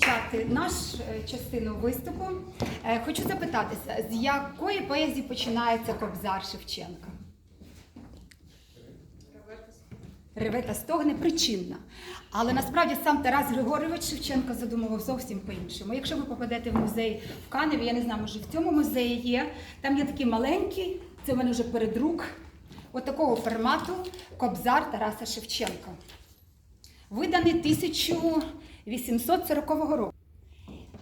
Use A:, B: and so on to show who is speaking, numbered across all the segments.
A: Почати нашу частину виступу. Е, Хочу запитатися, з якої поезії починається Кобзар Шевченка? Реве та стогне причинна. Але насправді сам Тарас Григорович Шевченко задумував зовсім по-іншому. Якщо ви попадете в музей в Каневі, я не знаю, може в цьому музеї є. Там є такий маленький, це в мене вже передрук, от такого формату Кобзар Тараса Шевченка. Виданий 1840 року.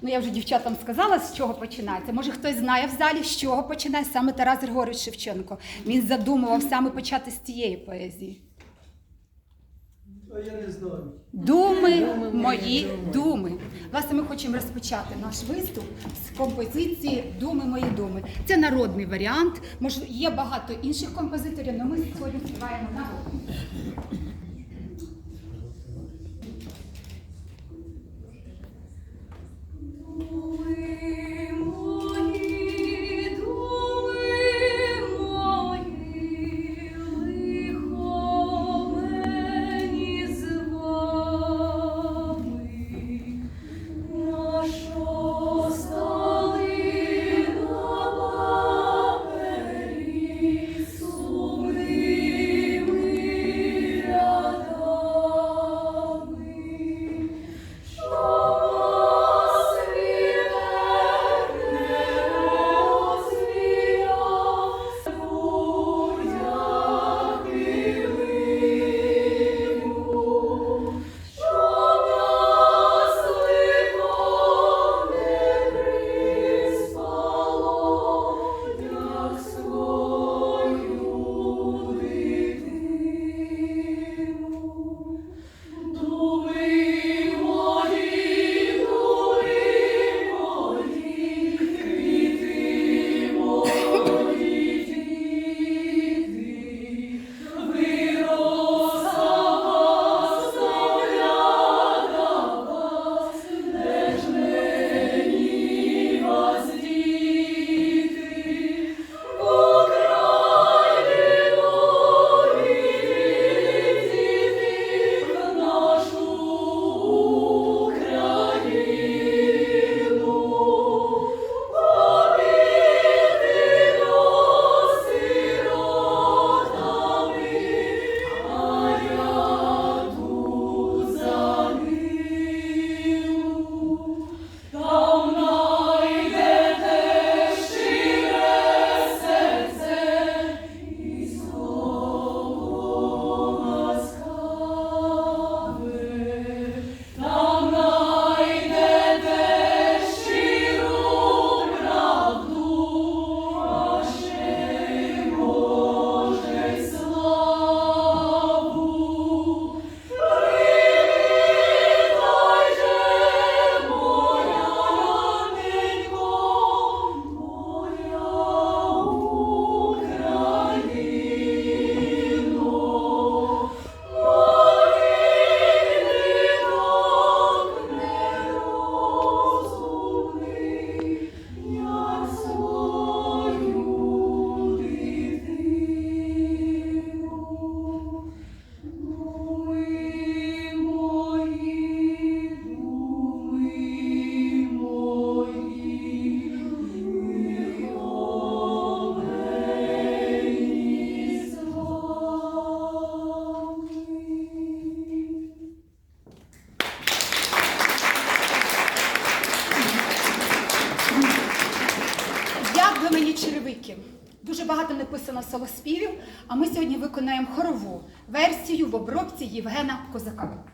A: Ну, я вже дівчатам сказала, з чого починається. Може, хтось знає в залі, з чого починає саме Тарас Григорович Шевченко. Він задумував саме почати з тієї поезії.
B: Я не знаю.
A: Думи, мої думи. Власне, ми хочемо розпочати наш виступ з композиції Думи мої думи. Це народний варіант. Може, є багато інших композиторів, але ми сьогодні співаємо народний. Виконаємо хорову версію в обробці Євгена Козака.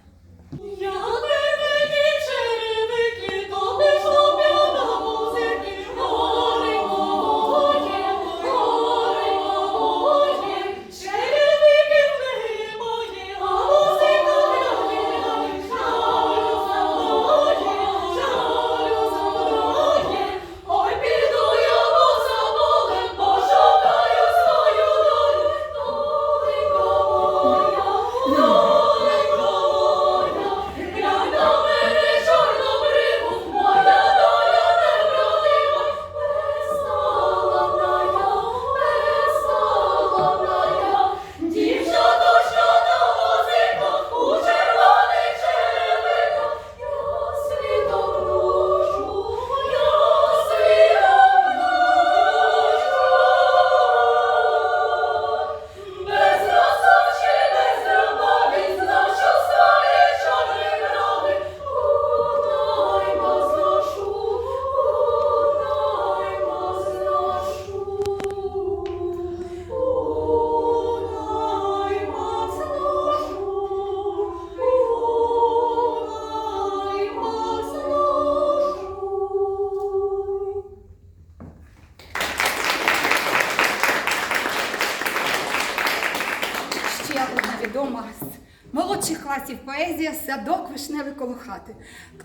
A: Класів поезія Садок вишневий коло хати.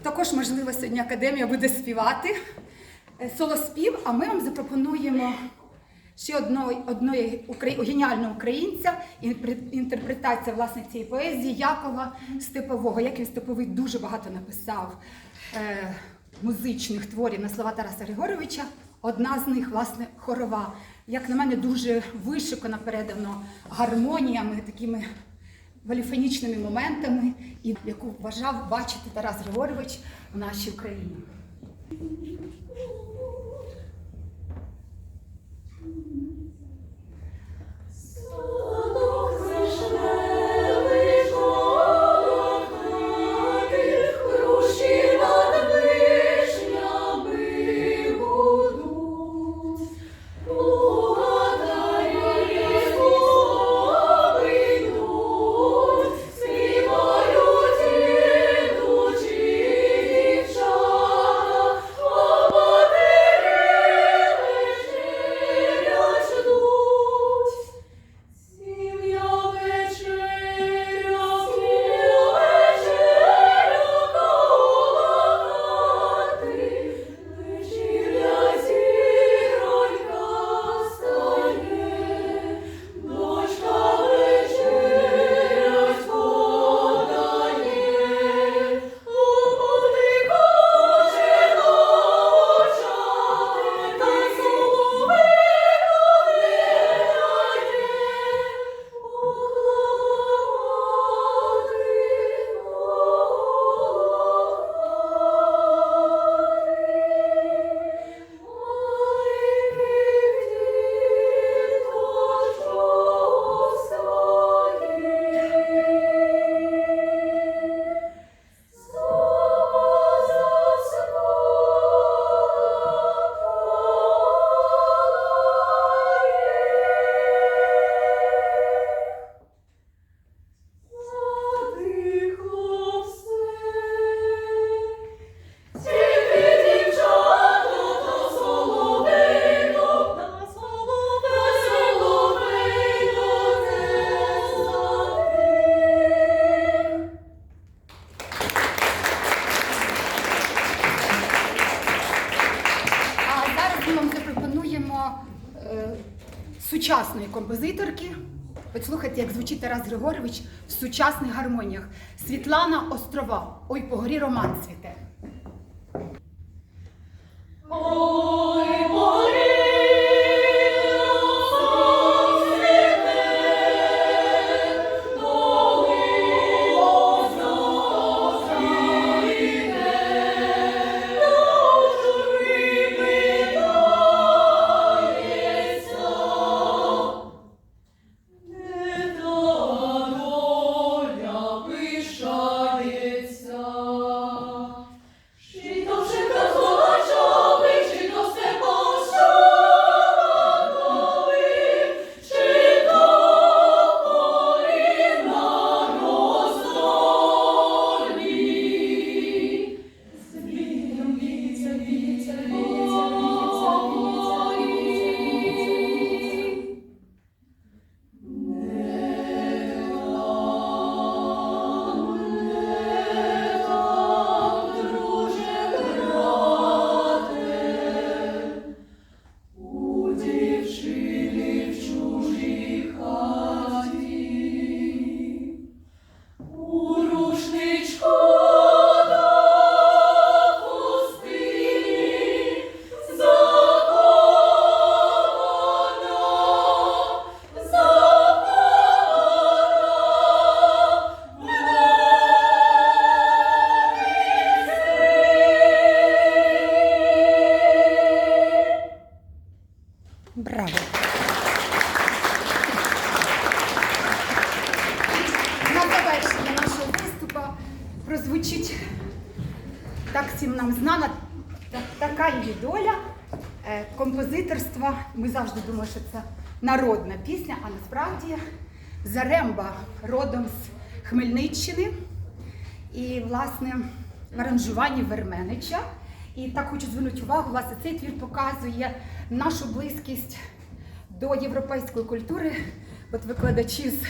A: Також, можливо, сьогодні академія буде співати е, солоспів, а ми вам запропонуємо ще одного, одної укра- геніального українця, інтерпретація власне цієї поезії Якова Степового. Яків Степовий дуже багато написав е, музичних творів на слова Тараса Григоровича. Одна з них, власне, хорова. Як на мене, дуже вишикана передано гармоніями, такими поліфонічними моментами, і яку вважав бачити Тарас Григорович в нашій Україні. Сучасної композиторки. От слухайте, як звучить Тарас Григорович в сучасних гармоніях. Світлана Острова. Ой, по горі роман цвіте. Така її доля е, композиторства. Ми завжди думаємо, що це народна пісня, а насправді Заремба родом з Хмельниччини. І, власне, в аранжуванні Верменича. І так хочу звернути увагу, власне, цей твір показує нашу близькість до європейської культури. От викладачі з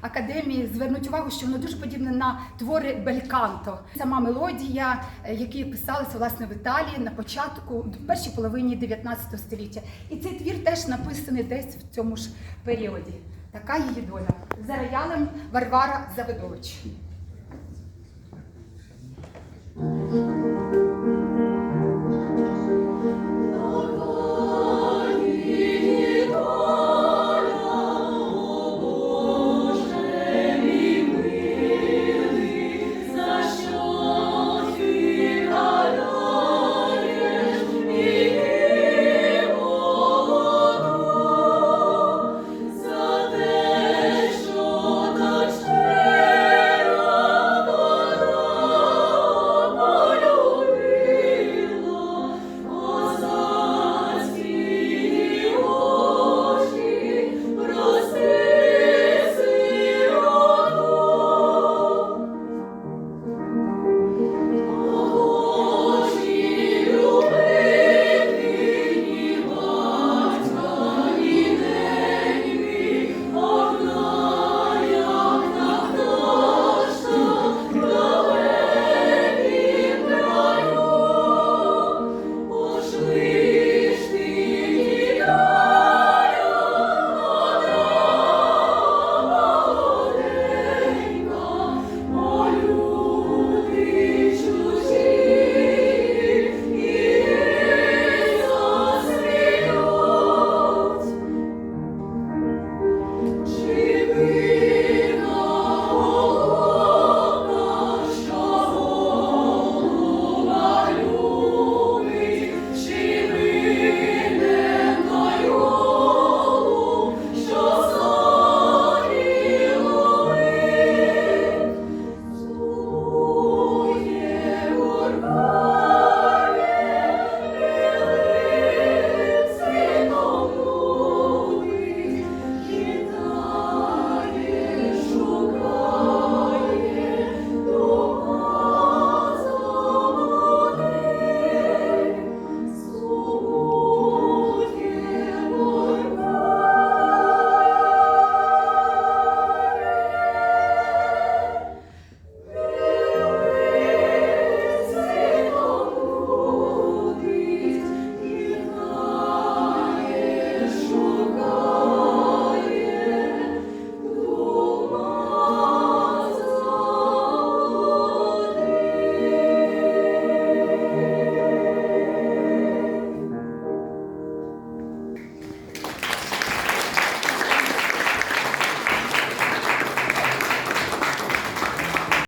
C: академії звернуть увагу, що воно дуже подібне на твори Бельканто. Сама мелодія, е, які писалися власне в Італії на початку, в першій половині 19 століття. І цей твір теж написаний десь в цьому ж періоді. Така її доля. За роялем Варвара Завидович.
D: Ой,